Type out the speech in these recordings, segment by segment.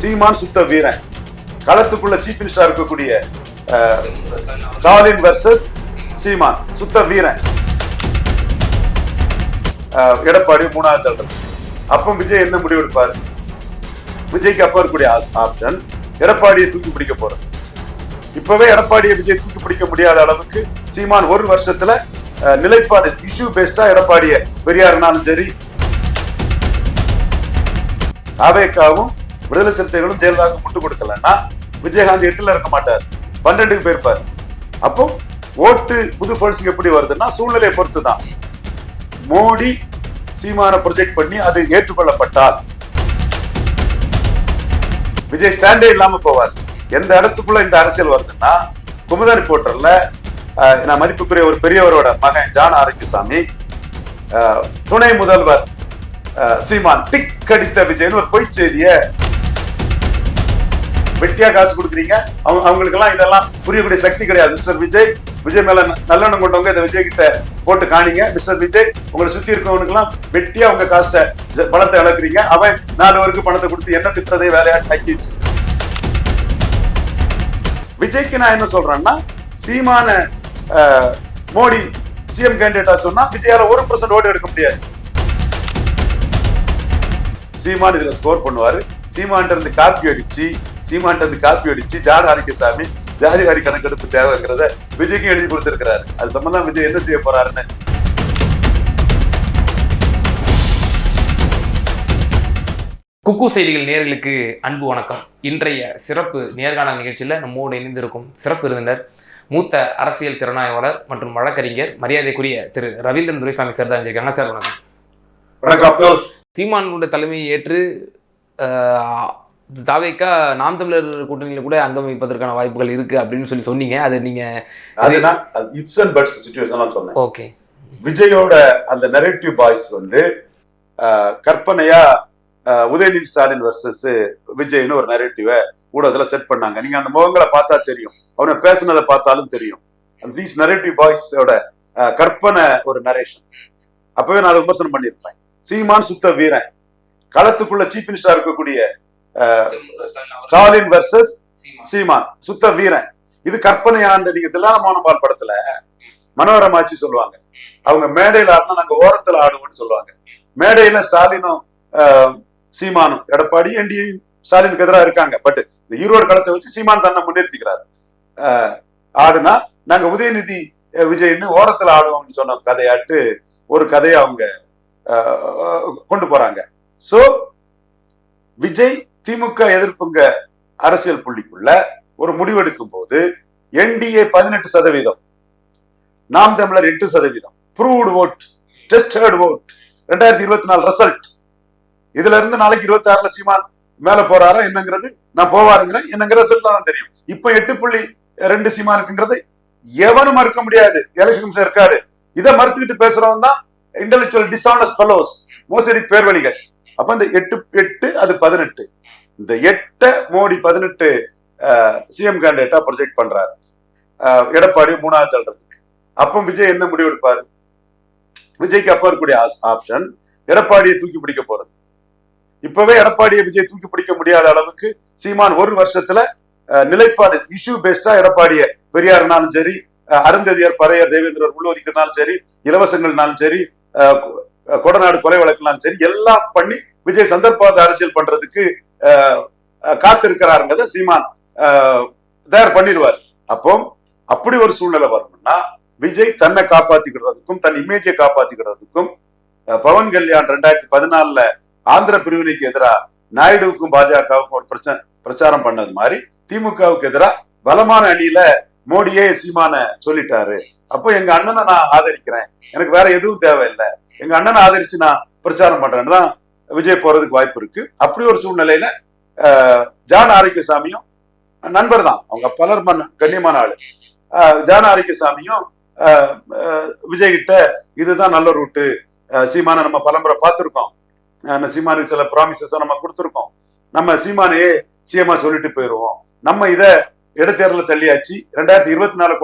சீமான் சுத்த வீரன். களத்துக்குள்ள சீஃப் மினிஸ்டரா இருக்கக்கூடிய ஸ்டாலின் வர்சஸ் சீமான். சுத்த வீரன். எடப்பாடி மூணாவது தள்ளுறது அப்போ விஜய் என்ன முடிவு எடுப்பாரு? விஜய்க்கு அப்போ இருக்கக்கூடிய ஆப்ஷன் எடப்பாடியை தூக்கி பிடிக்க போறது இப்பவே எடப்பாடியை விஜய் தூக்கி பிடிக்க முடியாத அளவுக்கு சீமான் ஒரு வருஷத்துல நிலைப்பாடு இஷ்யூ பேஸ்டா எடப்பாடிய பெரியாருனாலும் சரி அவேக்காவும் விடுதலை சிறுத்தைகளும் ஜெயலலிதாவுக்கு முட்டு கொடுக்கலன்னா விஜயகாந்த் எட்டுல இருக்க மாட்டார். பன்னெண்டுக்கு போயிருப்பார். அப்போ ஓட்டு புது ஃபண்ட்ஸுக்கு எப்படி வருதுன்னா சூழ்நிலையை பொறுத்து தான் மோடி சீமான ப்ரொஜெக்ட் பண்ணி அது ஏற்றுக்கொள்ளப்பட்டால் விஜய் ஸ்டாண்டே இல்லாம போவார். எந்த இடத்துக்குள்ள இந்த அரசியல் வருதுன்னா குமுதா ரிப்போர்ட்டர்ல நான் மதிப்புக்குரிய ஒரு பெரியவரோட மகன் ஜான் ஆரோக்கியசாமி துணை முதல்வர் அஹ், சீமான் டிக் அடித்த விஜய்னு ஒரு பொய் செய்தியை வெட்டியா காசு கொடுக்குறீங்க. அவங்க அவங்களுக்கெல்லாம் இதெல்லாம் புரியக்கூடிய சக்தி கிடையாது. மிஸ்டர் விஜய் விஜய் மேல நல்லெண்ணம் கொண்டவங்க இதை விஜய் கிட்ட போட்டு காணிங்க. மிஸ்டர் விஜய் உங்களை சுத்தி இருக்கவனுக்கெல்லாம் வெட்டியா உங்க காஸ்ட பணத்தை இழக்கிறீங்க. அவன் நாலு வரைக்கும் பணத்தை கொடுத்து என்ன திட்டத்தை வேலையா ஆக்கிடுச்சு. விஜய்க்கு நான் என்ன சொல்றேன்னா சீமான மோடி சிஎம் கேண்டிடேட்டா சொன்னா விஜயால ஒரு பர்சன்ட் ஓட்டு எடுக்க முடியாது. சீமான் இதுல ஸ்கோர் பண்ணுவாரு. சீமான் இருந்து காப்பி அடிச்சு இருந்து காப்பி அடிச்சு ஜான் ஆரோக்கியசாமி ஜாதிகாரி கணக்கெடுப்பு தேவைங்கிறத விஜய்க்கு எழுதி கொடுத்திருக்கிறாரு. அது சம்பந்தம் விஜய் என்ன செய்ய போறாருன்னு? குக்கு செய்திகள் நேயர்களுக்கு அன்பு வணக்கம். இன்றைய சிறப்பு நேர்காணல் நிகழ்ச்சியில் நம்மோடு இணைந்திருக்கும் சிறப்பு விருந்தினர் மூத்த அரசியல் திறனாய்வாளர் மற்றும் வழக்கறிஞர் மரியாதைக்குரிய திரு ரவீந்திரன் துரைசாமி சார் தான் இருக்காங்க சார் வணக்கம். வணக்கம் சீமானுடைய தலைமையை ஏற்று ஆஹ், தாவேக்கா நாம் தமிழர் கூட்டணியில் கூட அங்கம் வைப்பதற்கான வாய்ப்புகள் இருக்கு அப்படின்னு சொல்லி சொன்னீங்க. அது நீங்க இப்சன் பட்ஸ் சுச்சுவேஷன்லாம் சொன்னேன். ஓகே. விஜயோட அந்த நெரேட்டிவ் பாய்ஸ் வந்து கற்பனையா உதயநிதி ஸ்டாலின் வர்சஸ் விஜய்னு ஒரு நெரேட்டிவை ஊடகத்துல செட் பண்ணாங்க. நீங்க அந்த முகங்களை பார்த்தா தெரியும். அவனை பேசுனதை பார்த்தாலும் தெரியும். தீஸ் நெரேட்டிவ் பாய்ஸோட கற்பனை ஒரு நரேஷன் அப்பவே நான் அதை விமர்சனம் பண்ணியிருப்பேன். சீமான் சுத்த வீரன். களத்துக்குள்ள சீஃப் மினிஸ்டரா இருக்கக்கூடிய ஸ்டாலின் வர்சஸ் சீமான். சுத்த வீரன். இது கற்பனையாண்டு நீங்க தில்லானமானபால் படத்துல மனோரமாச்சி சொல்லுவாங்க. அவங்க மேடையில ஆடினா நாங்க ஓரத்துல ஆடுவோம்னு சொல்லுவாங்க. மேடையில ஸ்டாலினும் சீமானும் எடப்பாடி என்டிஏ ஸ்டாலினுக்கு எதிராக இருக்காங்க. பட் இந்த ஈரோடு களத்தை வச்சு சீமான் தன்னை முன்னிறுத்திக்கிறார். ஆடுனா நாங்க உதயநிதி விஜய்னு ஓரத்துல ஆடுவோம்னு சொன்ன கதையாட்டு ஒரு கதையை அவங்க கொண்டு போறாங்க. சோ விஜய் திமுக எதிர்ப்புங்க அரசியல் புள்ளிக்குள்ள ஒரு முடிவெடுக்கும் போது என்டிஏ பதினெட்டு சதவீதம் நாம் தமிழர் எட்டு சதவீதம். ப்ரூவ்டு ஓட் டெஸ்டட் ஓட் ரெண்டாயிரத்தி இருபத்தி நாலு ரிசல்ட் இதுல இருந்து நாளைக்கு இருபத்தி ஆறுல சீமான் மேல போறாரா என்னங்கிறது நான் போவாருங்கிறேன் என்னங்கிற ரிசல்ட் தான் தெரியும். இப்ப எட்டு புள்ளி ரெண்டு சீமானுக்குங்கிறது எவனும் மறுக்க முடியாது. எலெக்ஷன் கமிஷன் இருக்காடு இதை மறுத்துக்கிட்டு பேசுறவன் தான் இன்டெலெக்சுவல் டிஸ்ஆனஸ்ட் ஃபெலோஸ் மோசடி பேர்வழிகள். அப்ப இந்த எட்டு எட்டு அது பதினெட்டு. இந்த எட்டை மோடி பதினெட்டு சிஎம் கேண்டிடேட்டா ப்ரொஜெக்ட் பண்றாரு. எடப்பாடி மூணாவது தள்ளுறதுக்கு அப்போ விஜய் என்ன முடிவு எடுப்பாரு? விஜய்க்கு அப்போ இருக்கக்கூடிய ஆப்ஷன் எடப்பாடியை தூக்கி பிடிக்க போறது. இப்பவே எடப்பாடியை விஜய் தூக்கி பிடிக்க முடியாத அளவுக்கு சீமான் ஒரு வருஷத்துல நிலைப்பாடு இஷ்யூ பேஸ்டா எடப்பாடிய பெரியாருனாலும் சரி அருந்ததியர் பறையர் தேவேந்திரர் உள்ளொதுக்கினாலும் சரி இலவசங்கள்னாலும் சரி கொடநாடு கொலை வழக்குனாலும் சரி எல்லாம் பண்ணி விஜய் சந்தர்ப்பாத அரசியல் பண்றதுக்கு காத்திருக்கிறாருங்கிறத சீமான் தயார் பண்ணிடுவார். அப்போ அப்படி ஒரு சூழ்நிலை வரணும்னா விஜய் தன்னை காப்பாத்திக்கிறதுக்கும் தன் இமேஜை காப்பாத்திக்கிறதுக்கும் பவன் கல்யாண் ரெண்டாயிரத்தி பதினாலுல ஆந்திர பிரிவினைக்கு எதிராக நாயுடுவுக்கும் பாஜகவுக்கும் ஒரு பிரச்சனை பிரச்சாரம் பண்ணது மாதிரி திமுகவுக்கு எதிராக பலமான அணியில மோடியே சீமான சொல்லிட்டாரு. அப்போ எங்க அண்ணனை நான் ஆதரிக்கிறேன். எனக்கு வேற எதுவும் தேவையில்லை. எங்க அண்ணனை ஆதரிச்சு நான் பிரச்சாரம் பண்றேன்னு தான் விஜய் போறதுக்கு வாய்ப்பு இருக்கு. அப்படி ஒரு சூழ்நிலையில ஜான் ஆரோக்கியசாமியும் நண்பர் தான். அவங்க பலர் மண் கண்ணியமான ஆளு. ஜான ஜான் ஆரோக்கியசாமியும் விஜய் கிட்ட இதுதான் நல்ல ரூட்டு. சீமானை நம்ம பலமுறை பார்த்துருக்கோம். சீமானுக்கு சில ப்ராமிசஸ் நம்ம கொடுத்துருக்கோம். நம்ம சீமானையே சிஎம்மா சொல்லிட்டு போயிடுவோம் நம்ம இதை இடைத்தேர்தல தள்ளியாச்சு. ரெண்டாயிரத்தி இருபத்தி நாலு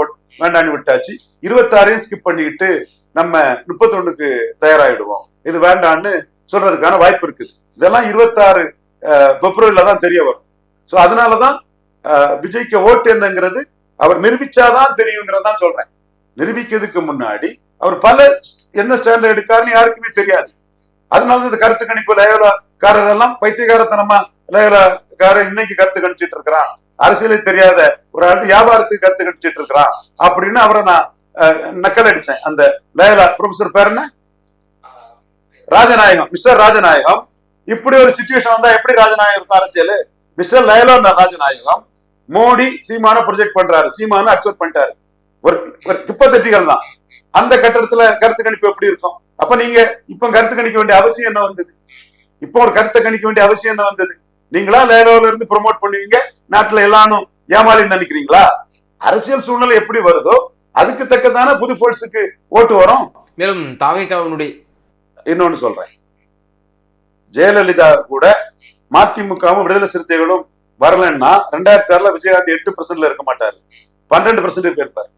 வேண்டான்னு விட்டாச்சு. இருபத்தாறையும் ஸ்கிப் பண்ணிக்கிட்டு நம்ம முப்பத்தொன்னுக்கு தயாராகிடுவோம் இது வேண்டான்னு சொல்றதுக்கான வாய்ப்பு இருக்குது. இதெல்லாம் இருபத்தாறு பிப்ரவரியில தான் தெரிய வரும். ஸோ அதனாலதான் விஜய்க்கு ஓட்டு என்னங்கிறது அவர் நிரூபிச்சாதான் தெரியுங்கிறதான் சொல்றேன். நிரூபிக்கிறதுக்கு முன்னாடி அவர் பல என்ன ஸ்டாண்டர்ட் எடுக்காருன்னு யாருக்குமே தெரியாது. அதனால தான் இந்த கருத்து கணிப்பு லயோலாக்காரர் எல்லாம் பைத்தியகாரத்தனமா லயோலாக்காரர் இன்னைக்கு கருத்து கணிச்சிட்டு இருக்கிறான். அரசியலே தெரியாத ஒரு ஆள் வியாபாரத்துக்கு கருத்து கணிச்சிட்டு இருக்கிறான். அப்படின்னு அவரை நான் அஹ், நக்கல் அடிச்சேன். அந்த லயோலா ப்ரொஃபசர் பேர் என்ன? ராஜநாயகம் மிஸ்டர் ராஜநாயகம். இப்படி ஒரு சுச்சுவேஷன் வந்தா எப்படி ராஜநாயகம் இருக்கும் அரசியல்? மிஸ்டர் லயலோ ராஜநாயகம். மோடி சீமான ப்ரொஜெக்ட் பண்றாரு. சீமான அக்செப்ட் பண்ணிட்டாரு. ஒரு ஒரு கிப்பத்தட்டிகள் தான். அந்த கட்டடத்துல கருத்து கணிப்பு எப்படி இருக்கும்? அப்ப நீங்க இப்ப கருத்து கணிக்க வேண்டிய அவசியம் என்ன வந்தது? இப்போ ஒரு கருத்தை கணிக்க வேண்டிய அவசியம் என்ன வந்தது? நீங்களா லேலோல இருந்து ப்ரோமோட் பண்ணுவீங்க? நாட்டுல எல்லாரும் ஏமாளின்னு நினைக்கிறீங்களா? அரசியல் சூழ்நிலை எப்படி வருதோ அதுக்கு தக்கதான புது ஃபோர்ஸுக்கு ஓட்டு வரும். மேலும் தாவேக்காவினுடைய இன்னொன்னு சொல்றேன். ஜெயலலிதா கூட மதிமுகவும் விடுதலை சிறுத்தைகளும் வரலன்னா ரெண்டாயிரத்தி ஆறுல விஜயகாந்த் எட்டு பர்சன்ட்ல இருக்க மாட்டாரு. பன்னெண்டு பர்சன்ட் இருப்பார்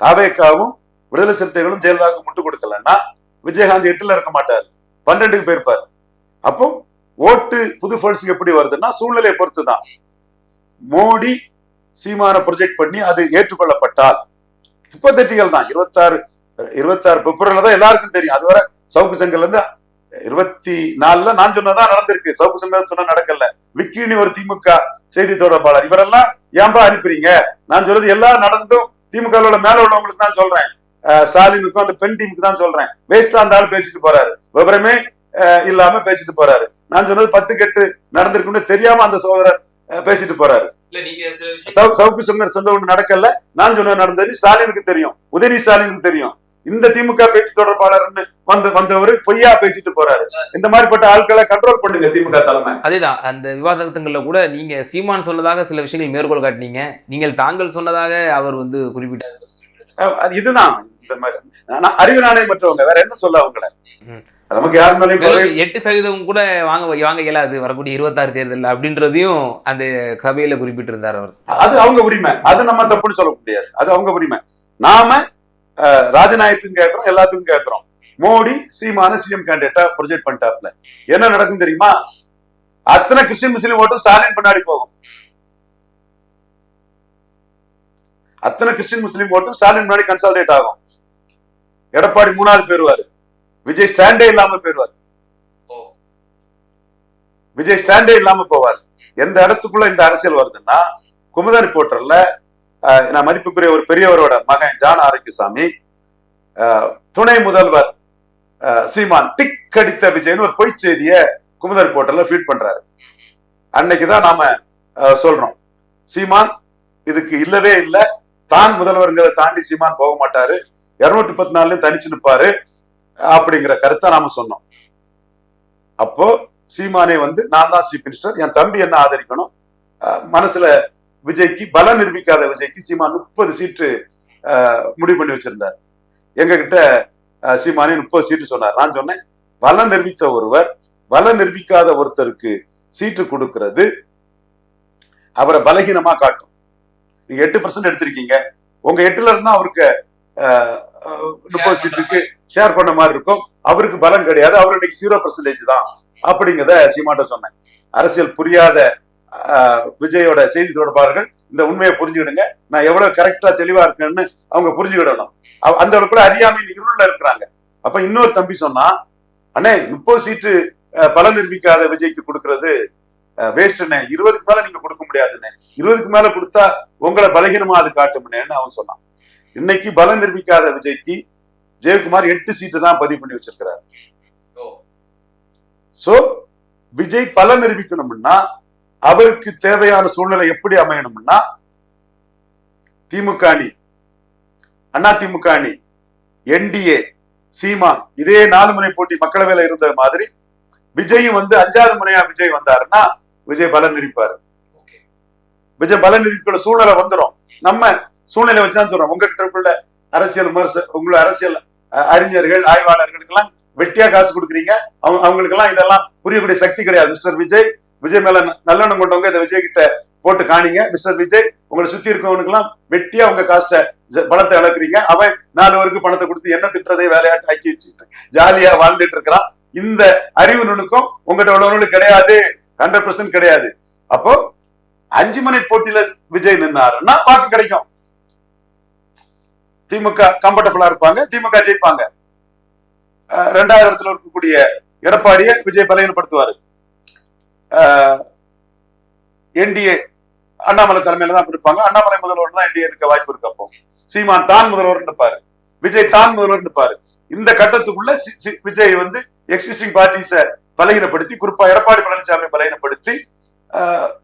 தாவேக்காவும் விடுதலை சிறுத்தைகளும் ஜெயலலிதாவுக்கு முட்டு கொடுக்கலன்னா விஜயகாந்த் எட்டுல இருக்க மாட்டாரு. பன்னெண்டுக்கு போயிருப்பாரு. அப்போ ஓட்டு புது ஃபண்ட்ஸுக்கு எப்படி வருதுன்னா சூழ்நிலையை பொறுத்து தான் மோடி சீமான ப்ரொஜெக்ட் பண்ணி அது ஏற்றுக்கொள்ளப்பட்டால் ஹிப்பத்தட்டிகள் தான் இருபத்தாறு இருபத்தாறு பிப்ரவரில தான் எல்லாருக்கும் தெரியும். அதுவரை சவுக்கு சங்கர்ல இருந்து இருபத்தி நாலுல நான் சொன்னதான் நடந்திருக்கு. சவுக்கு சங்கர் சொன்னா நடக்கல. விக்கினி ஒரு திமுக செய்தி தொடர்பாளர். இவரெல்லாம் ஏன்பா அனுப்புறீங்க? நான் சொல்றது எல்லாம் நடந்தும் திமுக மேல உள்ளவங்களுக்கு தான் சொல்றேன். ஸ்டாலினுக்கும் அந்த பெண் டீமுக்கு தான் சொல்றேன். வேஸ்டா அந்த ஆள் பேசிட்டு போறாரு. விவரமே இல்லாம பேசிட்டு போறாரு. நான் சொன்னது பத்து கெட்டு நடந்திருக்குன்னு தெரியாம அந்த சகோதரர் அஹ் பேசிட்டு போறாரு. சவுக்கு சுங்கர் சொன்ன ஒண்ணு நடக்கல. நான் சொன்ன நடந்தது ஸ்டாலினுக்கு தெரியும். உதயநிதி ஸ்டாலினுக்கு தெரியும். இந்த திமுக பேச்சு தொடர்பாளர்னு வந்து வந்தவர் பொய்யா பேசிட்டு போறாரு. இந்த மாதிரிப்பட்ட ஆட்களை கண்ட்ரோல் பண்ணுங்க திமுக தலைமை. அதேதான். அந்த விவாதங்கள்ல கூட நீங்க சீமான் சொன்னதாக சில விஷயங்கள் மேற்கோள் காட்டினீங்க. நீங்கள் தாங்கள் சொன்னதாக அவர் வந்து குறிப்பிட்டார். அது இதுதான். இந்த மாதிரி. அறிவு நாணயம் மற்றவங்க வேற என்ன சொல்ல அவங்கள. நமக்கு யார் மேலேயும் எட்டு சதவீதம் கூட வாங்க வாங்க இயலாது. வரக்கூடிய இருபத்தாறு தேர்தல் அப்படின்றதையும் அந்த சபையில குறிப்பிட்டிருந்தார் அவர். அது அவங்க உரிமை. அது நம்ம தப்புன்னு சொல்ல முடியாது. அது அவங்க உரிமை. நாம ராஜநாயகத்துக்கும் கேட்கிறோம் எல்லாத்துக்கும் கேட்கிறோம் மோடி சீமான சிஎம் கேண்டிடேட்டா ப்ரொஜெக்ட் பண்ணிட்டாப்ல என்ன நடக்கும் தெரியுமா? அத்தனை கிறிஸ்டின் முஸ்லீம் ஓட்டும் ஸ்டாலின் பின்னாடி போகும். அத்தனை கிறிஸ்டின் முஸ்லீம் ஓட்டும் ஸ்டாலின் முன்னாடி கன்சால்டேட் ஆகும். எடப்பாடி மூணாவது பேருவாரு விஜய் ஸ்டாண்டே இல்லாம போயிருவார். விஜய் ஸ்டாண்டே இல்லாம போவார். எந்த இடத்துக்குள்ள இந்த அரசியல் வருதுன்னா குமுதா ரிப்போர்ட்டர்ல நான் மதிப்புக்குரிய ஒரு பெரியவரோட மகன் ஜான் ஆரோக்கியசாமி துணை முதல்வர் சீமான் டிக் கடித்த விஜய்னு ஒரு பொய் செய்திய குமுதா போர்ட்டல்ல ஃபீட் பண்றாரு. அன்னைக்கு தான் நாம சொல்றோம். சீமான் இதுக்கு இல்லவே இல்லை. தான் முதல்வருங்கிறத தாண்டி சீமான் போக மாட்டாரு. இருநூத்தி முப்பத்தி நாலுலயும் தனிச்சு நிற்பாரு அப்படிங்கிற கருத்தை நாம சொன்னோம். அப்போ சீமானே வந்து நான் தான் சீஃப் மினிஸ்டர் என் தம்பி என்ன ஆதரிக்கணும்? மனசுல விஜய்க்கு பலம் நிரூபிக்காத விஜய்க்கு சீமான் முப்பது சீட்டு முடிவு பண்ணி வச்சிருந்தார். எங்க கிட்ட அஹ், சீமானே முப்பது சீட்டு சொன்னார். நான் சொன்னேன் பலம் நிரூபித்த ஒருவர் பலம் நிரூபிக்காத ஒருத்தருக்கு சீட்டு கொடுக்கிறது அவரை பலகீனமா காட்டும். நீங்க எட்டு பர்சன்ட் எடுத்திருக்கீங்க. உங்க எட்டுல இருந்தா அவருக்கு முப்பது சீட்டுக்கு ஷேர் பண்ண மாதிரி இருக்கும். அவருக்கு பலம் கிடையாது. அவர் இன்னைக்கு ஜீரோ பர்சன்டேஜ் தான். அப்படிங்கிறத சீமாட்ட சொன்னேன். அரசியல் புரியாத விஜயோட செய்தி தொடர்பாளர்கள் இந்த உண்மையை புரிஞ்சுக்கிடுங்க. நான் எவ்வளவு கரெக்டா தெளிவா இருக்கேன்னு அவங்க புரிஞ்சுக்கிடணும். அந்த அளவுக்கு அறியாமையின் இருள்ல இருக்கிறாங்க. அப்ப இன்னொரு தம்பி சொன்னா அண்ணே முப்பது சீட்டு பலம் நிரூபிக்காத விஜய்க்கு கொடுக்கறது வேஸ்ட்ண்ணே இருபதுக்கு மேல நீங்க கொடுக்க முடியாதுண்ணே. இருபதுக்கு மேல கொடுத்தா உங்களை பலகீனமா அது காட்டும்னேன்னு அவன் சொன்னான். இன்னைக்கு பலம் நிரூபிக்காத விஜய்க்கு ஜெயக்குமார் எட்டு சீட்டு தான் பதிவு பண்ணி வச்சிருக்கிறார். சோ விஜய் பல நிரூபிக்கணும்னா அவருக்கு தேவையான சூழ்நிலை எப்படி அமையணும்னா திமுக அணி அண்ணா திமுக அணி என்டிஏ சீமா இதே நாலு முனை போட்டி மக்களவையில இருந்த மாதிரி விஜயும் வந்து அஞ்சாவது முறையா விஜய் வந்தாருன்னா விஜய் பலம் நிரூபிப்பாரு விஜய் பலம் நிரூபிக்கிற சூழ்நிலை வந்துரும். நம்ம சூழ்நிலை வச்சுதான் சொல்றோம். உங்ககிட்ட உள்ள அரசியல் விமர்ச உங்களோட அரசியல் அறிஞர்கள் ஆய்வாளர்களுக்கெல்லாம் வெட்டியா காசு கொடுக்குறீங்க. அவங்க அவங்களுக்கெல்லாம் இதெல்லாம் புரியக்கூடிய சக்தி கிடையாது. மிஸ்டர் விஜய் விஜய் மேல நல்லெண்ணம் கொண்டவங்க இதை விஜய் கிட்ட போட்டு காணிங்க. மிஸ்டர் விஜய் உங்களை சுத்தி இருக்கவனுக்கெல்லாம் வெட்டியா உங்க காஸ்ட பணத்தை இழக்கிறீங்க. அவன் நாலு பேருக்கு பணத்தை கொடுத்து என்ன திட்டுறதே வேலையாட்டு ஆக்கி வச்சுட்டு ஜாலியா வாழ்ந்துட்டு இருக்கிறான். இந்த அறிவு நுணுக்கம் உங்ககிட்ட உள்ளவங்களுக்கு கிடையாது. ஹண்ட்ரட் பர்சன்ட் கிடையாது. அப்போ அஞ்சு மணி போட்டியில விஜய் நின்னாருன்னா வாக்கு கிடைக்கும். திமுக கம்ஃபர்டபுளா இருப்பாங்க. திமுக ஜெயிப்பாங்க. ரெண்டாயிரத்துல ரெண்டாவது இடத்துல இருக்கக்கூடிய எடப்பாடியை விஜய் பலகீனப்படுத்துவாரு. என்டிஏ அண்ணாமலை தலைமையில தான் இருப்பாங்க. அண்ணாமலை முதல்வர் தான் என்டிஏ இருக்க வாய்ப்பு இருக்கு அப்போ. சீமான் தான் முதல்வர் இருப்பாரு. விஜய் தான் முதல்வர் இருப்பாரு. இந்த கட்டத்துக்குள்ள சி- சி- விஜய் வந்து எக்ஸிஸ்டிங் பார்ட்டிஸ பலகீனப்படுத்தி குறிப்பா எடப்பாடி பழனிசாமி பலகீனப்படுத்தி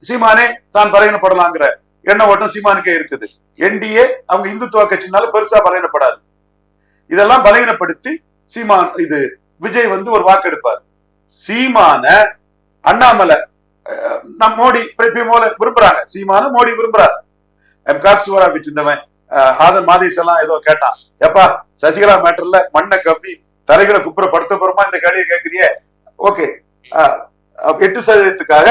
சீமானே தான் பலகீனப்படலாங்கிற எண்ண ஓட்டம் சீமானுக்கே இருக்குது. என்டிஏ அவங்க இந்துத்துவ கட்சினால பெருசா பலகீனப்படாது. இதெல்லாம் பலகீனப்படுத்தி சீமான் இது விஜய் வந்து ஒரு வாக்கெடுப்பார். சீமான அண்ணாமலை நம் மோடி போல விரும்புறாங்க. சீமான மோடி விரும்புறாரு. எம் காப்சுவரா விட்டு இருந்தவன் அஹ், ஆதன் மாதேஷ் எல்லாம் ஏதோ கேட்டான். எப்பா சசிகலா மேட்டர்ல மண்ணை கப்பி தலைகளை குப்புற படுத்த போறமா இந்த கேள்வியை கேட்கறியே? ஓகே. எட்டு சதவீதத்துக்காக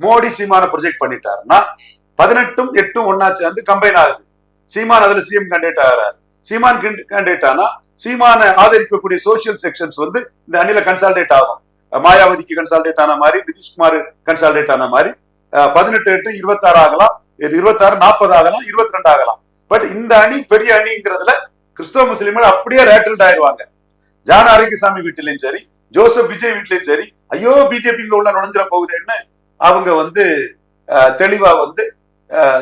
மோடி சீமான ப்ரொஜெக்ட் பண்ணிட்டாருன்னா பதினெட்டும் எட்டும் ஒன்னா சேர்ந்து கம்பைன் ஆகுது. சீமான் அதுல சிஎம் கேண்டிடேட் ஆகிறாரு. சீமான் கேண்டிடேட் ஆனா சீமான ஆதரிக்கக்கூடிய சோசியல் செக்ஷன்ஸ் வந்து இந்த அணில கன்சால்டேட் ஆகும். மாயாவதிக்கு கன்சால்டேட் ஆன மாதிரி நிதிஷ்குமார் கன்சால்டேட் ஆன மாதிரி. பதினெட்டு எட்டு இருபத்தாறு ஆகலாம். இருபத்தாறு நாற்பது ஆகலாம். இருபத்தி ரெண்டு ஆகலாம். பட் இந்த அணி பெரிய அணிங்கிறதுல கிறிஸ்தவ முஸ்லீம்கள் அப்படியே ரேட்டில்ட் ஆயிடுவாங்க. ஜான ஆரோக்கியசாமி வீட்டிலையும் சரி ஜோசப் விஜய் வீட்லயும் சரி ஐயோ பிஜேபி இங்க உள்ள நுழைஞ்சிட போகுதுன்னு அவங்க வந்து தெளிவா வந்து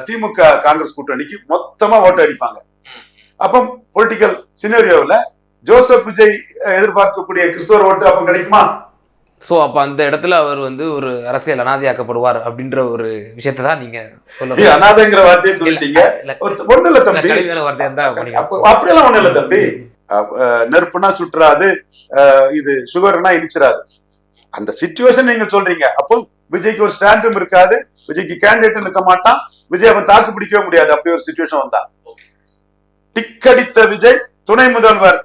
திமுக காங்கிரஸ் கூட்டணிக்கு மொத்தமா ஓட்டு அடிப்பாங்க. அப்போ பொலிட்டிக்கல் சினேரியோவில் ஜோசப் விஜய் எதிர்பார்க்கக்கூடிய கிறிஸ்தவர் ஓட்டு அப்ப கிடைக்குமா? ஸோ அப்போ அந்த இடத்துல அவர் வந்து ஒரு அரசியல் அனாதையாக்கப்படுவார் அப்படின்ற ஒரு விஷயத்தை தான் நீங்க சொல்ல அனாதைங்கிற வார்த்தையை சொல்லிட்டீங்க. ஒண்ணு இல்ல தம்பி. அப்படியெல்லாம் ஒண்ணு இல்ல தம்பி நெருப்புனா சுற்றாது அஹ், இது சுகர்னா இனிச்சிராது அந்த சிச்சுவேஷன் நீங்க சொல்றீங்க. அப்போ விஜய்க்கு ஒரு ஸ்டாண்டும் இருக்காது. விஜய்க்கு கேண்டிடேட் இருக்க மாட்டான். விஜய் அவன் தாக்கு பிடிக்கவே முடியாது. அப்படி ஒரு சுச்சுவேஷன் வந்தா. டிக்கடித்த விஜய் துணை முதல்வர்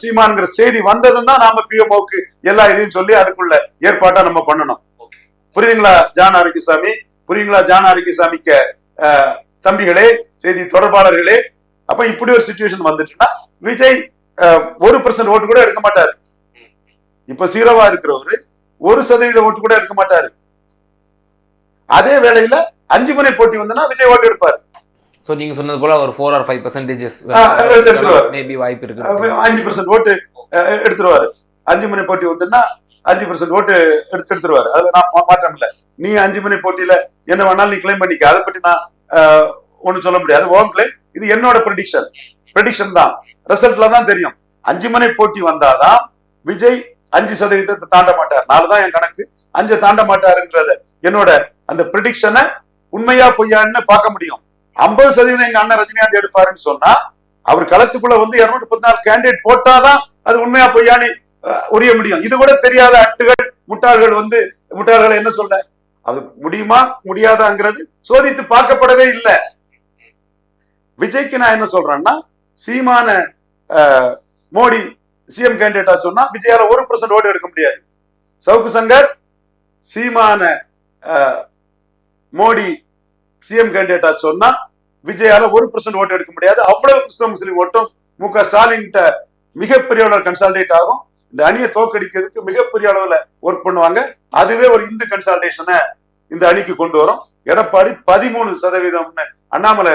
சீமான்ங்கிற செய்தி வந்ததும் தான் நாம பிஎம்ஓக்கு எல்லா இதையும் சொல்லி அதுக்குள்ள ஏற்பாட்டா நம்ம பண்ணணும். புரியுதுங்களா ஜான் ஆரோக்கியசாமி புரியுங்களா ஜான் ஆரோக்கியசாமிக்க தம்பிகளே செய்தி தொடர்பாளர்களே? அப்ப இப்படி ஒரு சுச்சுவேஷன் வந்துட்டுன்னா விஜய் ஒரு பர்சன்ட் ஓட்டு கூட எடுக்க மாட்டாரு. இப்ப சீரோவா இருக்கிறவரு ஒரு சதவீத ஓட்டு கூட எடுக்க மாட்டாரு. அதே வேளையில அஞ்சு முனை போட்டி வந்தனா விஜய் ஓட்டு எடுப்பாரு. ஸோ நீங்க சொன்னது போல ஒரு four or five percentages. Maybe வாய்ப்பு இருக்கு அஞ்சு பர்சன்ட் ஓட்டு எடுத்துருவாரு. அஞ்சு முனை போட்டி வந்துன்னா அஞ்சு பர்சன்ட் ஓட்டு எடுத்து எடுத்துருவாரு. அதுல நான் மாற்றம் இல்ல. நீ அஞ்சு முனை போட்டியில என்ன வேணாலும் நீ கிளைம் பண்ணிக்க. அதை பற்றி நான் அஹ், ஒண்ணும் சொல்ல முடியாது. ஓன் கிளைம் இது என்னோட ப்ரெடிக்ஷன் ப்ரெடிக்ஷன் தான். ரிசல்ட்ல தான் தெரியும். அஞ்சு மணி போட்டி வந்தாதான் விஜய் அஞ்சு சதவீதத்தை தாண்ட மாட்டார். நாலு தான் என் கணக்கு. அஞ்சு தாண்ட மாட்டாருங்கிறத என்னோட அந்த ப்ரெடிக்ஷனை உண்மையா பொய்யான்னு பார்க்க முடியும். ஐம்பது சதவீதம் எங்க அண்ணன் ரஜினிகாந்த் எடுப்பாருன்னு சொன்னா அவர் களத்துக்குள்ள வந்து இருநூற்றி பதினாலு கேண்டிடேட் போட்டாதான் அது உண்மையா பொய்யான்னு உரிய முடியும். இது கூட தெரியாத அட்டுகள் முட்டாள்கள் வந்து முட்டாள்கள் என்ன சொல்ல? அது முடியுமா முடியாதாங்கிறது சோதித்து பார்க்கப்படவே இல்லை. விஜய்க்கு நான் என்ன சொல்றேன்னா சீமான மோடி சிஎம் கேண்டிடேட்டா சொன்னா விஜயால ஒரு பர்சன்ட் ஓட்டு எடுக்க முடியாது. சவுக்கு சங்கர் சீமான மோடி சிஎம் கேண்டிடேட்டா சொன்னா விஜயால ஒரு பர்சன்ட் ஓட்டு எடுக்க முடியாது. அவ்வளவு கிறிஸ்தவ முஸ்லீம் ஓட்டும் மு க ஸ்டாலின் மிகப்பெரிய அளவில் கன்சால்டேட் ஆகும். இந்த அணியை தோக்கடிக்கிறதுக்கு மிகப்பெரிய அளவுல ஒர்க் பண்ணுவாங்க. அதுவே ஒரு இந்து கன்சால்டேஷனை இந்த அணிக்கு கொண்டு வரும். எடப்பாடி பதிமூணு சதவீதம்னு அண்ணாமலை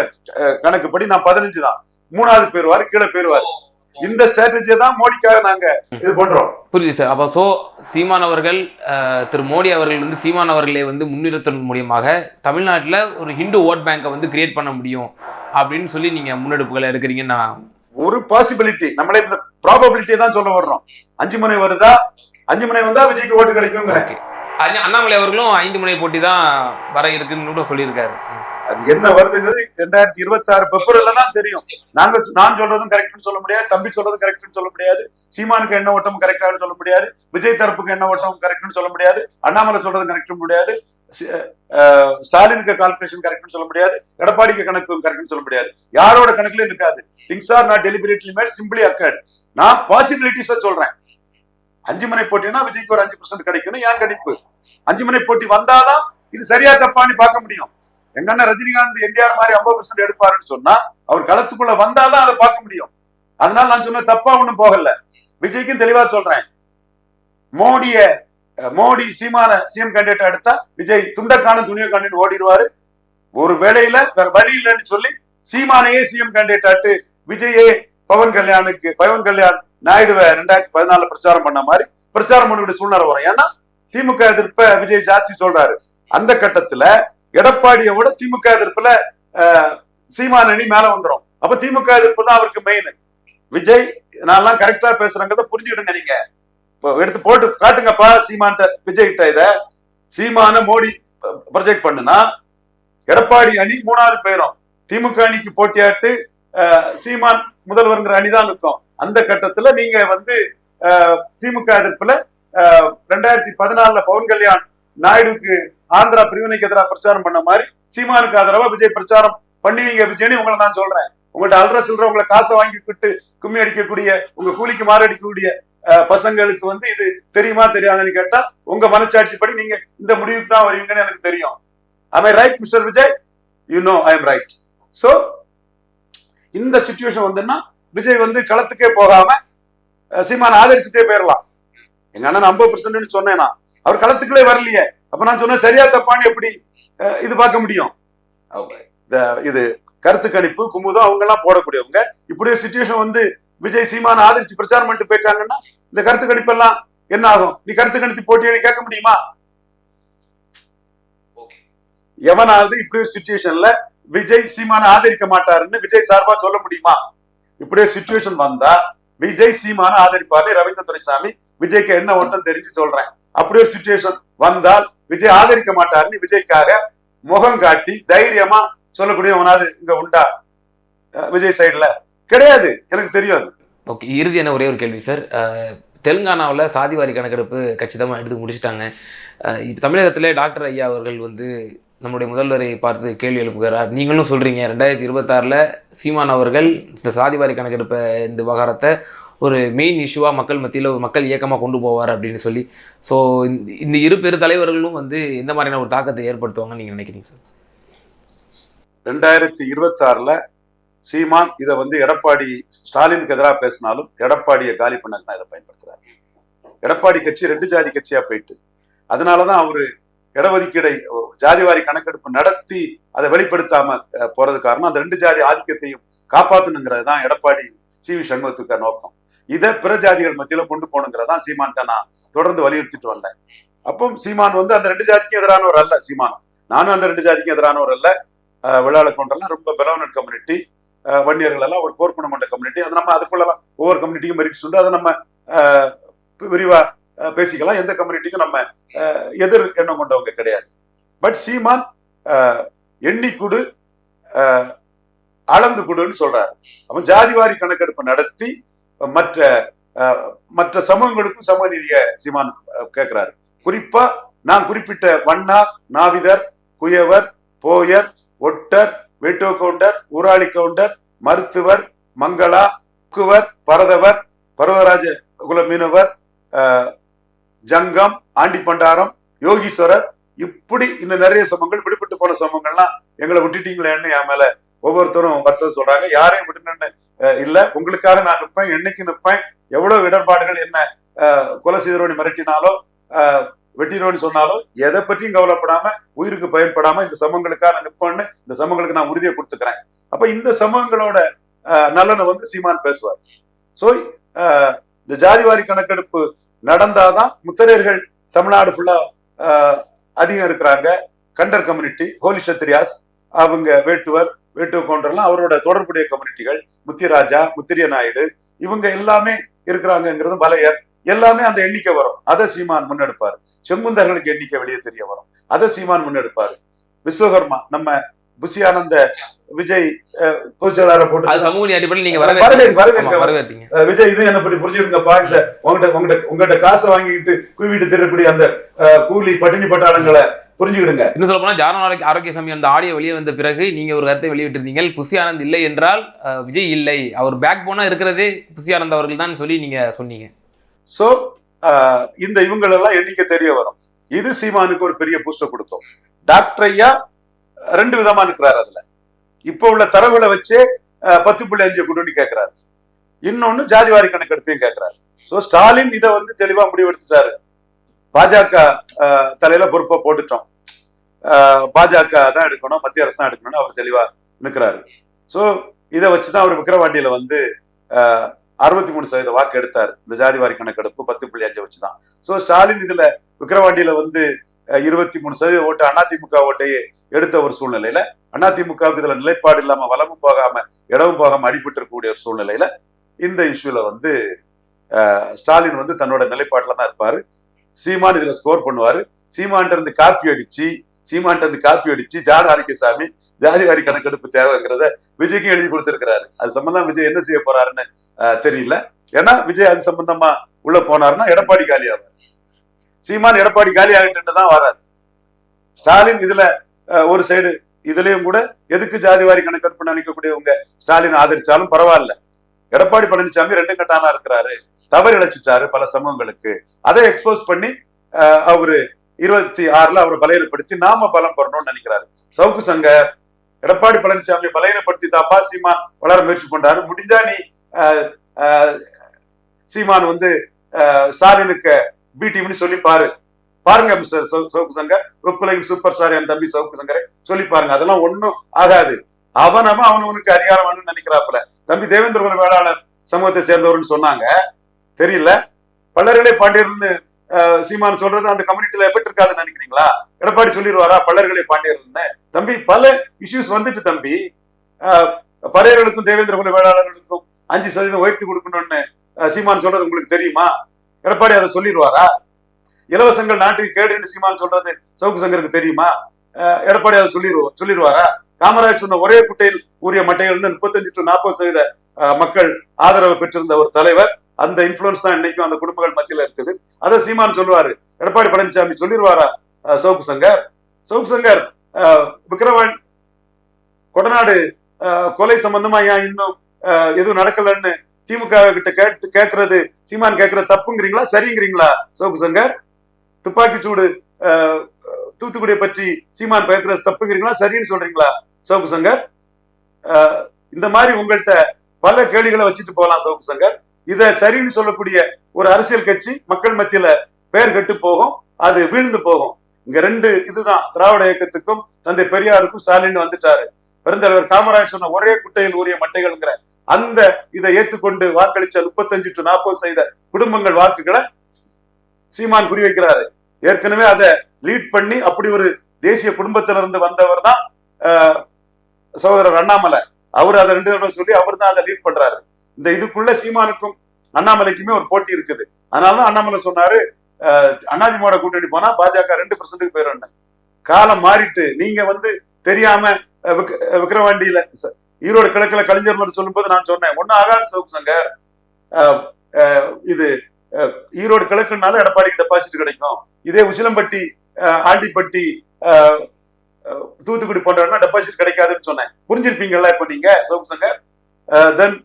கணக்குப்படி நான் பதினஞ்சு தான் மூணாவது பேருவாரு கீழே பேருவாரு இந்த ஸ்ட்ராட்டஜியை தான் மோடிக்காக நாங்க இது பண்றோம். புரியுது சார். அப்போ ஸோ சீமான் அவர்கள் திரு மோடி அவர்கள் வந்து சீமான் அவர்களை வந்து முன்னிறுத்தல் மூலியமாக தமிழ்நாட்டில் ஒரு ஹிந்து ஓட் பேங்கை வந்து கிரியேட் பண்ண முடியும் அப்படின்னு சொல்லி நீங்கள் முன்னெடுப்புகளை எடுக்கிறீங்கன்னு நான் ஒரு பாசிபிலிட்டி நம்மளே இந்த ப்ராபபிலிட்டி தான் சொல்ல வர்றோம். அஞ்சு முனை வருதா? அஞ்சு முனை வந்தா விஜய்க்கு ஓட்டு அது அண்ணாமலை அவர்களும் ஐந்து முனை போட்டி தான் வர இருக்குன்னு கூட சொல்லியிருக்காரு. அது என்ன வருதுங்கிறது ரெண்டாயிரத்தி இருபத்தி ஆறு பிப்ரவரில தான் தெரியும். நாங்க நான் சொல்றதும் கரெக்ட்னு சொல்ல முடியாது. தம்பி சொல்றதும் கரெக்ட்னு சொல்ல முடியாது. சீமானுக்கு என்ன ஓட்டம் கரெக்டானு சொல்ல முடியாது. விஜய் தரப்புக்கு என்ன ஓட்டம் கரெக்ட்னு சொல்ல முடியாது. அண்ணாமலை சொல்றது கரெக்டும் முடியாது. ஸ்டாலினுக்கு கால்குலேஷன் கரெக்ட்னு சொல்ல முடியாது. எடப்பாடிக்கு கணக்கு கரெக்ட்னு சொல்ல முடியாது. யாரோட கணக்குலயும் இருக்காது. Things are not deliberately made simply occurred நான் பாசிபிலிட்டிஸா சொல்றேன். அஞ்சு மனை போட்டினா விஜய்க்கு ஒரு அஞ்சு பர்சன்ட் கிடைக்கணும். ஏன் கணிப்பு? அஞ்சு மணி போட்டி வந்தாதான் இது சரியா தப்பான்னு பார்க்க முடியும். எங்கன்னா ரஜினிகாந்த் என்டிஆர் மாதிரி ஐம்பது பர்சன்ட் எடுப்பாருன்னு சொன்னா அவர் களத்துக்குள்ள வந்தாதான் அதை பார்க்க முடியும். அதனால நான் சொன்ன தப்பா ஒண்ணும் போகல. விஜய்க்கும் தெளிவா சொல்றேன். மோடிய மோடி சீமான சிஎம் கேண்டிடேட் எடுத்தா விஜய் துண்டக்கான துணிய காண்டு ஓடிடுவாரு. ஒரு வேளையில வேற வழி இல்லைன்னு சொல்லி சீமானையே சிஎம் கேண்டிடேட் ஆட்டு விஜயே பவன் கல்யாணுக்கு பவன் கல்யாண் நாயுடுவை ரெண்டாயிரத்தி பதினாலுல பிரச்சாரம் பண்ண மாதிரி பிரச்சாரம் பண்ணக்கூடிய சூழ்நிலை வரும். ஏன்னா திமுக எதிர்ப்ப விஜய் ஜாஸ்தி சொல்றாரு. அந்த கட்டத்துல எடப்பாடியை விட திமுக எதிர்ப்புல சீமான் அணி மேல வந்துடும் அப்ப திமுக எதிர்ப்பு தான் அவருக்கு மெயின் விஜய் நான்லாம் கரெக்டா பேசுறேங்கிறத புரிஞ்சுக்கிடுங்க நீங்க. இப்போ எடுத்து போட்டு காட்டுங்கப்பா சீமான்ட்ட விஜய் கிட்ட இத. சீமான மோடி ப்ரொஜெக்ட் பண்ணுனா எடப்பாடி அணி மூணாவது போயிரும். திமுக அணிக்கு போட்டியாட்டு சீமான் முதல்வருங்கிற அணிதான் இருக்கும். அந்த கட்டத்துல நீங்க வந்து திமுக எதிர்ப்புல ரெண்டாயிரத்தி பதினாலுல பவன் கல்யாண் நாயுடுக்கு ஆந்திரா பிரிவினைக்கு எதிராக பிரச்சாரம் பண்ண மாதிரி சீமானுக்கு ஆதரவா விஜய் பிரச்சாரம் பண்ணுவீங்க விஜய்னு உங்களை நான் சொல்றேன். உங்கள்ட்ட அல்ற சில்ற உங்களை காசை வாங்கிக்கிட்டு கும்மி அடிக்கக்கூடிய உங்க கூலிக்கு மாரடிக்கக்கூடிய பசங்களுக்கு வந்து இது தெரியுமா தெரியாதுன்னு கேட்டா உங்க மனச்சாட்சிப்படி நீங்க இந்த முடிவுக்கு தான் வருவீங்கன்னு எனக்கு தெரியும். I right mister Vijay you know I am right so இந்த சுச்சுவேஷன் வந்துன்னா விஜய் வந்து களத்துக்கே போகாம அஹ், சீமானை ஆதரிச்சுட்டே போயிடலாம் எங்க அண்ணன் ஐம்பது பர்சன்ட்னு சொன்னேன் அவர் களத்துக்குள்ளே வரலையே. அப்ப நான் சொன்னேன் சரியா தப்பான்னு எப்படி இது பார்க்க முடியும்? இது கருத்து கணிப்பு குமுதம் அவங்க எல்லாம் போடக்கூடியவங்க. இப்படி ஒரு சுச்சுவேஷன் வந்து விஜய் சீமானை ஆதரிச்சு பிரச்சாரம் பண்ணிட்டு போயிட்டாங்கன்னா இந்த கருத்து கணிப்பு எல்லாம் என்ன ஆகும்? நீ கருத்து கணித்து போட்டியை கேட்க முடியுமா? எவனாவது இப்படி ஒரு சுச்சுவேஷன்ல விஜய் சீமானை ஆதரிக்க மாட்டாருன்னு விஜய் சார்பா சொல்ல முடியுமா? இப்படி ஒரு சுச்சுவேஷன் வந்தா விஜய் சீமானை ஆதரிப்பாரு ரவீந்திர துரைசாமி. விஜய்க்கு என்ன ஒன்றும் தெரிஞ்சு சொல்றேன். அப்படி ஒரு சுச்சுவேஷன் வந்தால் விஜய் ஆதரிக்க மாட்டாருன்னு விஜய்க்காக முகம் காட்டி தைரியமா சொல்லக்கூடியவனாவது இங்க உண்டா? விஜய் சைடுல கிடையாது. எனக்கு தெரியும் அது. ஓகே இறுதியான ஒரே ஒரு கேள்வி சார் தெலுங்கானாவில் சாதிவாரி கணக்கெடுப்பு கச்சிதமாக எடுத்து முடிச்சிட்டாங்க. இப்போ தமிழகத்தில் தமிழகத்திலே டாக்டர் ஐயா அவர்கள் வந்து நம்முடைய முதல்வரை பார்த்து கேள்வி எழுப்புகிறார். நீங்களும் சொல்கிறீங்க ரெண்டாயிரத்தி இருபத்தாறில் சீமான் அவர்கள் இந்த சாதிவாரி கணக்கெடுப்பை இந்த விவகாரத்தை ஒரு மெயின் இஷ்யூவாக மக்கள் மத்தியில் ஒரு மக்கள் இயக்கமாக கொண்டு போவார் அப்படின்னு சொல்லி. ஸோ இந்த இரு பெரு தலைவர்களும் வந்து எந்த மாதிரியான ஒரு தாக்கத்தை ஏற்படுத்துவாங்கன்னு நீங்கள் நினைக்கிறீங்க சார்? ரெண்டாயிரத்தி இருபத்தாறில் சீமான் இதை வந்து எடப்பாடி ஸ்டாலினுக்கு எதிராக பேசினாலும் எடப்பாடியை காலி பண்ணக்கு தான் இதை பயன்படுத்துகிறார் எடப்பாடி கட்சி ரெண்டு ஜாதி கட்சியாக போயிட்டு. அதனால தான் அவர் இடஒதுக்கீடை ஜாதிவாரி கணக்கெடுப்பு நடத்தி அதை வெளிப்படுத்தாம போறது காரணம் அந்த ரெண்டு ஜாதி ஆதிக்கத்தையும் காப்பாற்றணுங்கிறது தான் எடப்பாடி சி வி சண்முகத்துக்கு நோக்கம். இதை பிற ஜாதிகள் மத்தியில கொண்டு போகணுங்கிறதான் சீமான்ட்ட நான் தொடர்ந்து வலியுறுத்திட்டு வந்தேன். அப்போ சீமான் வந்து அந்த ரெண்டு ஜாதிக்கும் எதிரானவர் அல்ல சீமான். நானும் அந்த ரெண்டு ஜாதிக்கும் எதிரானவர் அல்ல. அஹ், விழால கொண்டெல்லாம் ரொம்ப பெலவனட் கம்யூனிட்டி வன்னியர்கள் எல்லாம் ஒரு போர்க்குணம் கொண்ட கம்யூனிட்டி அது நம்ம அதுக்குள்ளலாம் ஒவ்வொரு கம்யூனிட்டியும் மெரிட்ஸ் உண்டு. அதை நம்ம அஹ், விரிவா அஹ், பேசிக்கலாம். எந்த கம்யூனிட்டிக்கும் நம்ம அஹ், எதிர் எண்ணம் கொண்டவங்க கிடையாது. பட் சீமான் எண்ணிக்குடு எண்ணி குடு அஹ், அளந்து குடுன்னு சொல்றாரு. அப்ப ஜாதிவாரி கணக்கெடுப்பு நடத்தி மற்ற மற்ற சமூகங்களுக்கும் சமநீதிய சீமான் கேட்கிறாரு குறிப்பா நான் குறிப்பிட்ட வண்ணார் நாவிதர் குயவர் போயர் ஒட்டர் வேட்டோ கவுண்டர் ஊராளி கவுண்டர் மருத்துவர் மங்களா குவர் பரதவர் பர்வராஜ குல மீனவர் ஜங்கம் ஆண்டி பண்டாரம் யோகீஸ்வரர் இப்படி இன்னும் நிறைய சமங்கள் விடுபட்டு போன சமங்கள்லாம் எங்களை விட்டுட்டீங்களேன்னு என் மேல ஒவ்வொருத்தரும் வருத்தம் சொல்றாங்க. யாரையும் விட்டு இல்ல. உங்களுக்காக நான் நிற்பேன் என்னைக்கு நிற்பேன் எவ்வளவு இடர்பாடுகள் என்ன அஹ், கொலை மிரட்டினாலோ வெட்டினோன்னு சொன்னாலும் எதை பற்றியும் கவலைப்படாம உயிருக்கு பயன்படாம இந்த சமூகங்களுக்காக நான் நிற்பேன்னு இந்த சமூகங்களுக்கு நான் உறுதியை கொடுத்துக்கிறேன். அப்ப இந்த சமூகங்களோட நலனை வந்து சீமான் பேசுவார். ஸோ இந்த ஜாதிவாரி கணக்கெடுப்பு நடந்தாதான் முத்தரையர்கள் தமிழ்நாடு ஃபுல்லா அதிகம் இருக்கிறாங்க. கண்டர் கம்யூனிட்டி ஹோலி சத்திரியாஸ் அவங்க வேட்டுவர் வேட்டுவ கவுண்டர்லாம் அவரோட தொடர்புடைய கம்யூனிட்டிகள் முத்திராஜா முத்திரிய நாயுடு இவங்க எல்லாமே இருக்கிறாங்கங்கிறது பலையர் எல்லாமே அந்த எண்ணிக்கை வரும். அதை சீமான் முன்னெடுப்பார். செங்குந்தர்களுக்கு எண்ணிக்கை வெளியே தெரிய வரும். அதை சீமான் முன்னெடுப்பாரு. விஸ்வகர்மா நம்ம புஷி ஆனந்த விஜய் பொதுச்செயலாளரை போட்டு அஹ், விஜய் இது என்ன பண்ணி புரிஞ்சுடுங்கப்பா இந்த உங்ககிட்ட உங்ககிட்ட உங்ககிட்ட காசை வாங்கிக்கிட்டு குவிட்டு திருடக்கூடிய அந்த கூலி பட்டினி பட்டாளங்களை புரிஞ்சுக்கிடுங்க. இன்னும் சொல்ல போனா ஜான ஆரோக்கிய ஆரோக்கியசாமி அந்த ஆடியோ வெளியே வந்த பிறகு நீங்க ஒரு கருத்தை வெளியிட்டிருந்தீங்க. புசி ஆனந்த் இல்லை என்றால் விஜய் இல்லை. அவர் பேக் போனா இருக்கிறதே புசி ஆனந்த் அவர்கள் தான் சொல்லி நீங்க சொன்னீங்க. சோ இந்த இவங்களெல்லாம் எண்ணிக்கை தெரிய வரும். இது சீமானுக்கு ஒரு பெரிய பூஸ்டர் கொடுக்கும் டாக்டர் ஐயா ரெண்டு விதமா நிற்கிறாரு அதுல. இப்ப உள்ள தரவுகளை வச்சே பத்து புள்ளி அஞ்சு குடுன்னு கேட்கிறாரு இன்னொன்னு ஜாதிவாரி கணக்கெடுப்பையும் கேட்கிறாரு சோ ஸ்டாலின் இதை வந்து தெளிவா முடிவெடுத்துட்டாரு. பாஜக தலையில பொறுப்பை போட்டுட்டோம். பாஜக தான் எடுக்கணும் மத்திய அரசு தான் எடுக்கணும்னு அவர் தெளிவா நிற்கிறாரு ஸோ இதை வச்சுதான் அவர் விக்கிரவாண்டியில வந்து அறுபத்தி மூணு சதவீத வாக்கு எடுத்தார். இந்த ஜாதிவாரி கணக்கெடுப்பு பத்து புள்ளி அஞ்சு வச்சுதான். ஸோ ஸ்டாலின் இதுல விக்கிரவாண்டியில வந்து இருபத்தி மூணு சதவீத ஓட்டு அதிமுக ஓட்டையே எடுத்த ஒரு சூழ்நிலையில அதிமுகவுக்கு இதுல நிலைப்பாடு இல்லாம வளமும் போகாம இடமும் போகாம அடிபட்டு இருக்கக்கூடிய ஒரு சூழ்நிலையில இந்த இஷ்யூல வந்து ஸ்டாலின் வந்து தன்னோட நிலைப்பாட்டில தான் இருப்பாரு. சீமான் இதுல ஸ்கோர் பண்ணுவாரு. சீமான்ட்ட இருந்து காப்பி அடிச்சு சீமான்ட்ட இருந்து காப்பி அடிச்சு ஜான் ஆரோக்கியசாமி ஜாதிவாரி கணக்கெடுப்பு தேவைங்கிறத விஜய்க்கும் எழுதி கொடுத்திருக்கிறாரு. அது சம்பந்தம் விஜய் என்ன செய்ய போறாருன்னு தெரியல. ஏன்னா விஜய் அது சம்பந்தமா உள்ள போனாருன்னா எடப்பாடி காலி ஆவார். சீமான் எடப்பாடி காலி ஆகிட்டு தான் வராரு. ஸ்டாலின் இதுல அஹ், ஒரு சைடு இதுலயும் கூட எதுக்கு ஜாதிவாரி கணக்கெடுப்பு நினைக்கக்கூடியவங்க ஸ்டாலின் ஆதரிச்சாலும் பரவாயில்ல. எடப்பாடி பழனிசாமி ரெண்டு கட்டானா இருக்கிறாரு. தவறு இழைச்சிட்டாரு பல சமூகங்களுக்கு. அதை எக்ஸ்போஸ் பண்ணி அவரு இருபத்தி ஆறுல அவரை பலையப்படுத்தி நாம பலம் பெறணும்னு நினைக்கிறாரு. சவுக்கு சங்கர் எடப்பாடி பழனிசாமி பலையப்படுத்தி தாப்பா சீமான் வளர முயற்சி பண்றாரு. முடிஞ்சா நீ சீமான் வந்து ஸ்டாலினுக்கு பி டீம்னு சொல்லி பாரு. பாருங்க மிஸ்டர் சவுக்கு சங்கர். வெப்புலையும் சூப்பர் ஸ்டார் என் தம்பி சவுக்கு சங்கரை சொல்லி பாருங்க. அதெல்லாம் ஒன்றும் ஆகாது. அவன் அவன் அவனுக்கு அதிகாரம் வேணும்னு நினைக்கிறாப்புல. தம்பி தேவேந்திர வேளாளர் சமூகத்தை சேர்ந்தவர்னு சொன்னாங்க. தெரியல. பல்லர்களே பாண்டியர்னு சீமான் சொல்றது அந்த கம்யூனிட்டில எஃபெக்ட் இருக்காதுன்னு நினைக்கிறீங்களா? எடப்பாடி சொல்லிடுவாரா பல்லர்களே பாண்டியர்னு தம்பி பல இஷ்யூஸ் வந்துட்டு தம்பி. பறையர்களுக்கும் தேவேந்திர குல வேளாளர்களுக்கும் அஞ்சு சதவீதம் உயர்த்தி கொடுக்கணும்னு சீமான் சொல்றது உங்களுக்கு தெரியுமா? எடப்பாடி அதை சொல்லிடுவாரா? இலவசங்கள் நாட்டுக்கு கேடுன்னு சீமான் சொல்றது சவுக்கு சங்கருக்கு தெரியுமா? அஹ், எடப்பாடி அதை சொல்லிடுவோம் சொல்லிடுவாரா? காமராஜ் சொன்ன ஒரே குட்டையில் ஊறிய மட்டைகள்னு முப்பத்தஞ்சு டு நாற்பது சதவீத மக்கள் ஆதரவு பெற்றிருந்த ஒரு தலைவர். அந்த இன்ஃபுளுன்ஸ் தான் இன்னைக்கும் அந்த குடும்பங்கள் மத்தியில் இருக்குது. அதை சீமான் சொல்லுவாரு. எடப்பாடி பழனிசாமி சொல்லிடுவாரா சவுக்கு சங்கர்? சவுக்கு சங்கர் விக்ரவன் கொடநாடு கொலை சம்பந்தமா ஏன் இன்னும் எதுவும் நடக்கலன்னு திமுக கிட்ட கேட்டு கேட்கறது சீமான் கேட்கறது தப்புங்கிறீங்களா சரிங்கிறீங்களா சவுக்கு சங்கர்? துப்பாக்கி சூடு தூத்துக்குடியை பற்றி சீமான் பேசுறது தப்புங்கிறீங்களா சரின்னு சொல்றீங்களா சவுக்கு சங்கர்? இந்த மாதிரி உங்கள்கிட்ட பல கேள்விகளை வச்சுட்டு போகலாம் சவுக்கு சங்கர். இத சரின்னு சொல்லக்கூடிய ஒரு அரசியல் கட்சி மக்கள் மத்தியில பெயர் கெட்டு போகும் அது வீழ்ந்து போகும். இங்க ரெண்டு இதுதான் திராவிட இயக்கத்துக்கும் தந்தை பெரியாருக்கும் ஸ்டாலின் வந்துட்டாரு. பெருந்தலைவர் காமராஜ் சொன்ன ஒரே குட்டையில் ஊறிய மட்டைகள்ங்கிற அந்த இதை ஏற்றுக்கொண்டு வாக்களிச்ச முப்பத்தஞ்சு டு நாற்பது செய்த குடும்பங்கள் வாக்குகளை சீமான் குறிவைக்கிறாரு. ஏற்கனவே அதை லீட் பண்ணி அப்படி ஒரு தேசிய குடும்பத்திலிருந்து வந்தவர் தான் சகோதரர் அண்ணாமலை. அவர் அதை ரெண்டு தடவை சொல்லி அவர் தான் அதை லீட் பண்றாரு. இந்த இதுக்குள்ள சீமானுக்கும் அண்ணாமலைக்குமே ஒரு போட்டி இருக்குது. அதனாலதான் அண்ணாமலை சொன்னாரு அண்ணாதிமுக கூட்டணி போனா பாஜக ரெண்டு பர்சன்ட்டுக்கு போயிடும் காலம் மாறிட்டு நீங்க வந்து தெரியாம அஹ், விக்கிரவாண்டியில ஈரோடு கிழக்குல கலைஞர் மாதிரி சொல்லும்போது நான் சொன்னேன் ஒன்னும் ஆகாது சோக் சங்கர். இது ஈரோடு கிழக்குனால எடப்பாடிக்கு டெபாசிட் கிடைக்கும். இதே உசிலம்பட்டி ஆண்டிப்பட்டி தூத்துக்குடி போன்றவனா டெபாசிட் கிடைக்காதுன்னு சொன்னேன். புரிஞ்சிருப்பீங்கல்ல இப்ப நீங்க சோக் சங்கர்? தென்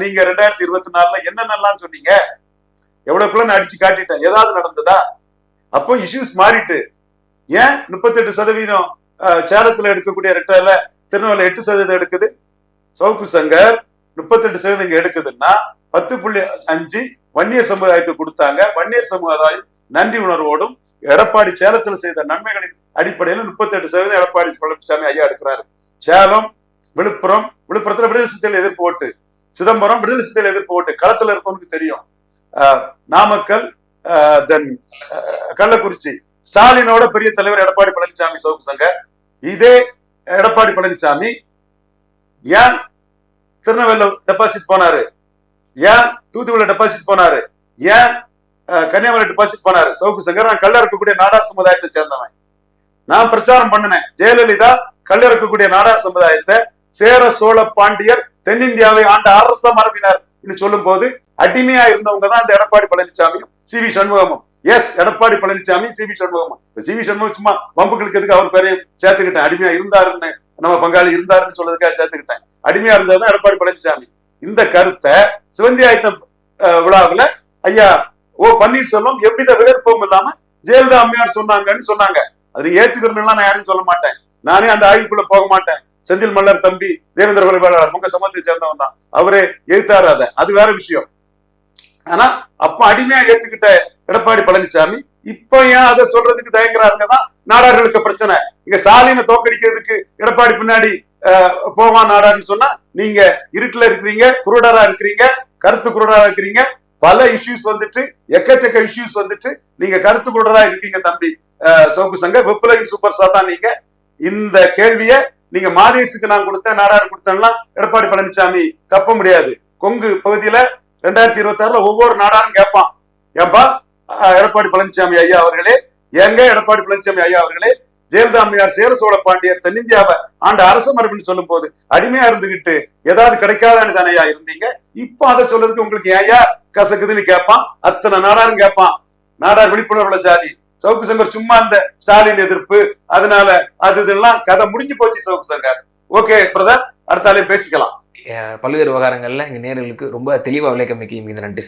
நீங்க ரெண்டாயிரத்தி இருபத்தி நாலுல என்னென்னலாம் சொன்னீங்க? எவ்வளவுக்குள்ள நான் அடிச்சு காட்டிட்டேன். ஏதாவது நடந்ததா? அப்போ இஷ்யூஸ் மாறிட்டு ஏன் முப்பத்தெட்டு சதவீதம் சேலத்துல எடுக்கக்கூடிய ரெட்டர்ல திருநெல்வேலி எட்டு சதவீதம் எடுக்குது? சவுக்கு சங்கர் முப்பத்தெட்டு சதவீதம் இங்க எடுக்குதுன்னா பத்து புள்ளி அஞ்சு வன்னியர் சமுதாயத்துக்கு கொடுத்தாங்க. வன்னியர் சமுதாயம் நன்றி உணர்வோடும் எடப்பாடி சேலத்துல செய்த நன்மைகளின் அடிப்படையில் முப்பத்தெட்டு சதவீதம் எடப்பாடி பழனிசாமி ஐயா எடுக்கிறாரு. சேலம் விழுப்புரம் விழுப்புரத்துல விடுதலை சிறுத்தைகள் எதிர்ப்பு ஓட்டு. சிதம்பரம் விடுதலை சிறுத்தைகள் எதிர்ப்பு ஓட்டு களத்துல இருப்பவனுக்கு தெரியும். ஆஹ் நாமக்கல் தென் கள்ளக்குறிச்சி. ஸ்டாலினோட பெரிய தலைவர் எடப்பாடி பழனிசாமி சவுக்கு சங்கர் இதே எடப்பாடி பழனிசாமி ஏன் திருநெல்வேலியில் டெபாசிட் போனாரு? ஏன் தூத்துக்குடியில் டெபாசிட் போனாரு? ஏன் கன்னியாகுமரி டெபாசிட் போனாரு? சவுக்கு சங்கர் நான் கள்ள இருக்கக்கூடிய நாடார் சமுதாயத்தை சேர்ந்தவன். நான் பிரச்சாரம் பண்ணினேன். ஜெயலலிதா கள்ள இருக்கக்கூடிய நாடார் சமுதாயத்தை சேர சோழ பாண்டியர் தென்னிந்தியாவை ஆண்ட அரச மரபினர் சொல்லும் போது அடிமையா இருந்தவங்க தான் இந்த எடப்பாடி பழனிசாமியும் C V சண்முகமும். Yes Edappadi Palaniswami C V Shanmugam C V Shanmugam சும்மா வம்புகளுக்கு எதுக்கு அவர் பேரையும் சேர்த்துக்கிட்டேன். அடிமையா இருந்தாருன்னு நம்ம பங்காளி இருந்தாருன்னு சொல்றதுக்காக சேர்த்துக்கிட்டேன். அடிமையா இருந்ததுதான் எடப்பாடி பழனிசாமி இந்த கருத்தை சிவந்தி ஆயத்தம் விழாவில் விழாவுல ஐயா ஓ பன்னீர்செல்வம் எவ்வித விகற்பமும் இல்லாம ஜெயலலிதா அம்மையார் சொன்னாங்கன்னு சொன்னாங்க. அது ஏத்துக்கிறதுலாம் நான் யாரும் சொல்ல மாட்டேன். நானே அந்த ஆய்வுக்குள்ள போக மாட்டேன். செந்தில் மல்லர் தம்பி தேவேந்திர குல உங்க சமத்தை சேர்ந்தவன் தான். அவரே எழுத்தாரு அதை. அது வேற விஷயம். ஆனா அப்ப அடிமையா ஏத்துக்கிட்ட எடப்பாடி பழனிசாமி இப்ப ஏன் அதை சொல்றதுக்கு தயங்குறாருங்க தான் நாடார்களுக்கு பிரச்சனை. இங்க ஸ்டாலினை தோக்கடிக்கிறதுக்கு எடப்பாடி பின்னாடி அஹ், போவான் நாடான்னு சொன்னா நீங்க இருட்டுல இருக்கிறீங்க குருடரா இருக்கிறீங்க கருத்து குருடரா இருக்கிறீங்க. பல இஷ்யூஸ் வந்துட்டு எக்கச்சக்க இஷ்யூஸ் வந்துட்டு நீங்க கருத்து குருடரா இருக்கீங்க தம்பி. அஹ், சங்க வெப்புலையும் சூப்பர் ஸ்டார் தான் நீங்க. இந்த கேள்வியை நீங்க மாதேசுக்கு நான் கொடுத்தேன் நாடார் கொடுத்தேன்லாம் எடப்பாடி பழனிசாமி தப்ப முடியாது. கொங்கு பகுதியில ரெண்டாயிரத்தி இருபத்தி ஆறுல ஒவ்வொரு நாடாரும் கேட்பான் ஏன்பா? எடப்பாடி பழனிசாமி ஐயா அவர்களே எங்க எடப்பாடி பழனிசாமி ஐயா அவர்களே ஜெயலலிதா அம்மையார் சேர சோழ பாண்டியர் தென்னிந்தியாவை ஆண்ட அரச மரபுன்னு சொல்லும் போது அடிமையா இருந்துகிட்டு ஏதாவது கிடைக்காதான்னு தானேயா இருந்தீங்க? இப்ப அதை சொல்றதுக்கு உங்களுக்கு ஏயா கசக்குதுன்னு கேட்பான் அத்தனை நாடாரும் கேட்பான் நாடார் விழிப்புணர்வுல ஜாதி. சவுக்கு சங்கர் சும்மா அந்த ஸ்டாலின் எதிர்ப்பு அதனால அது இதெல்லாம் கதை முடிஞ்சு போச்சு சவுக்கு சங்கர். ஓகே பிரதர் அடுத்தாலே பேசிக்கலாம். பல்வேறு விவகாரங்கள்ல எங்க நேர்களுக்கு ரொம்ப தெளிவா விளக்கமைக்கு மிகுந்த நன்றி.